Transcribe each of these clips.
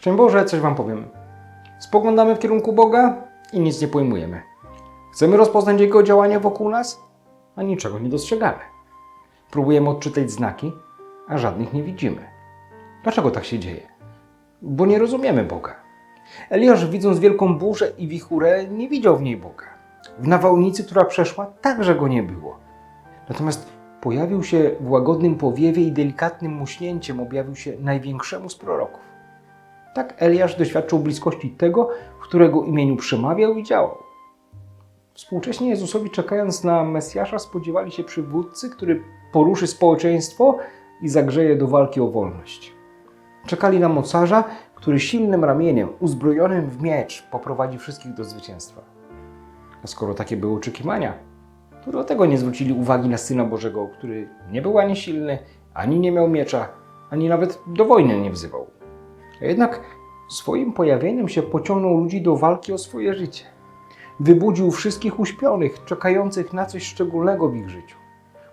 Szczęść Boże, coś Wam powiem. Spoglądamy w kierunku Boga i nic nie pojmujemy. Chcemy rozpoznać Jego działanie wokół nas, a niczego nie dostrzegamy. Próbujemy odczytać znaki, a żadnych nie widzimy. Dlaczego tak się dzieje? Bo nie rozumiemy Boga. Eliasz, widząc wielką burzę i wichurę, nie widział w niej Boga. W nawałnicy, która przeszła, także go nie było. Natomiast pojawił się w łagodnym powiewie i delikatnym muśnięciem objawił się największemu z proroków. Tak Eliasz doświadczył bliskości tego, w którego imieniu przemawiał i działał. Współcześnie Jezusowi, czekając na Mesjasza, spodziewali się przywódcy, który poruszy społeczeństwo i zagrzeje do walki o wolność. Czekali na mocarza, który silnym ramieniem, uzbrojonym w miecz, poprowadzi wszystkich do zwycięstwa. A skoro takie były oczekiwania, to dlatego nie zwrócili uwagi na Syna Bożego, który nie był ani silny, ani nie miał miecza, ani nawet do wojny nie wzywał. A jednak swoim pojawieniem się pociągnął ludzi do walki o swoje życie. Wybudził wszystkich uśpionych, czekających na coś szczególnego w ich życiu.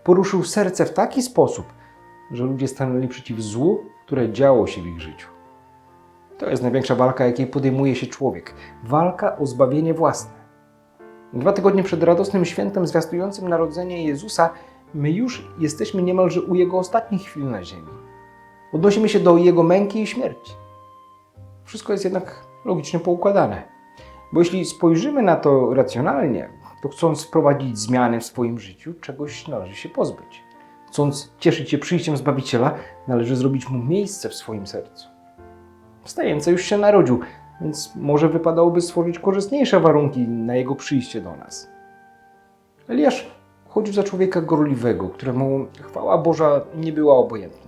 Poruszył serce w taki sposób, że ludzie stanęli przeciw złu, które działo się w ich życiu. To jest największa walka, jakiej podejmuje się człowiek. Walka o zbawienie własne. Dwa tygodnie przed radosnym świętem zwiastującym narodzenie Jezusa, my już jesteśmy niemalże u Jego ostatnich chwil na ziemi. Odnosimy się do Jego męki i śmierci. Wszystko jest jednak logicznie poukładane. Bo jeśli spojrzymy na to racjonalnie, to chcąc wprowadzić zmiany w swoim życiu, czegoś należy się pozbyć. Chcąc cieszyć się przyjściem Zbawiciela, należy zrobić mu miejsce w swoim sercu. Wstający już się narodził, więc może wypadałoby stworzyć korzystniejsze warunki na jego przyjście do nas. Eliasz chodził za człowieka gorliwego, któremu chwała Boża nie była obojętna.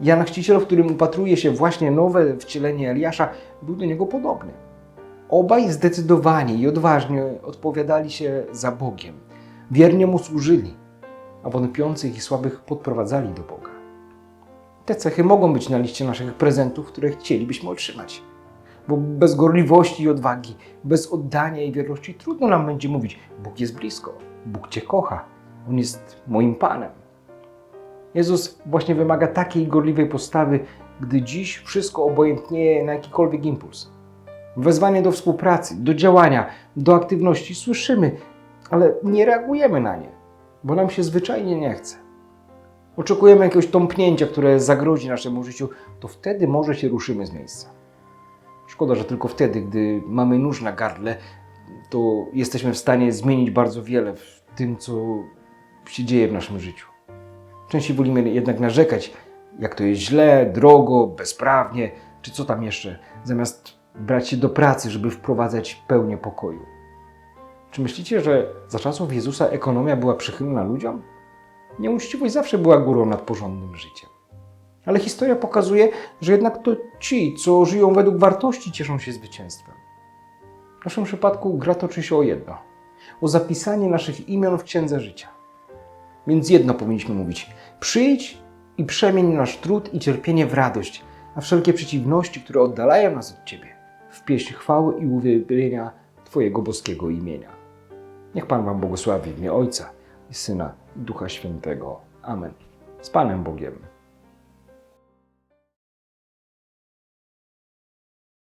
Jan Chrzciciel, w którym upatruje się właśnie nowe wcielenie Eliasza, był do niego podobny. Obaj zdecydowanie i odważnie odpowiadali się za Bogiem, wiernie mu służyli, a wątpiących i słabych podprowadzali do Boga. Te cechy mogą być na liście naszych prezentów, które chcielibyśmy otrzymać. Bo bez gorliwości i odwagi, bez oddania i wierności trudno nam będzie mówić: Bóg jest blisko, Bóg Cię kocha, On jest moim Panem. Jezus właśnie wymaga takiej gorliwej postawy, gdy dziś wszystko obojętnieje na jakikolwiek impuls. Wezwanie do współpracy, do działania, do aktywności słyszymy, ale nie reagujemy na nie, bo nam się zwyczajnie nie chce. Oczekujemy jakiegoś tąpnięcia, które zagrozi naszemu życiu, to wtedy może się ruszymy z miejsca. Szkoda, że tylko wtedy, gdy mamy nóż na gardle, to jesteśmy w stanie zmienić bardzo wiele w tym, co się dzieje w naszym życiu. Częściej wolimy jednak narzekać, jak to jest źle, drogo, bezprawnie, czy co tam jeszcze, zamiast brać się do pracy, żeby wprowadzać pełnię pokoju. Czy myślicie, że za czasów Jezusa ekonomia była przychylna ludziom? Nieuczciwość zawsze była górą nad porządnym życiem. Ale historia pokazuje, że jednak to ci, co żyją według wartości, cieszą się zwycięstwem. W naszym przypadku gra toczy się o jedno: o zapisanie naszych imion w księdze życia. Więc jedno powinniśmy mówić: przyjdź i przemień nasz trud i cierpienie w radość, a wszelkie przeciwności, które oddalają nas od Ciebie, w pieśń chwały i uwielbienia Twojego boskiego imienia. Niech Pan Wam błogosławi w imię Ojca i Syna i Ducha Świętego. Amen. Z Panem Bogiem.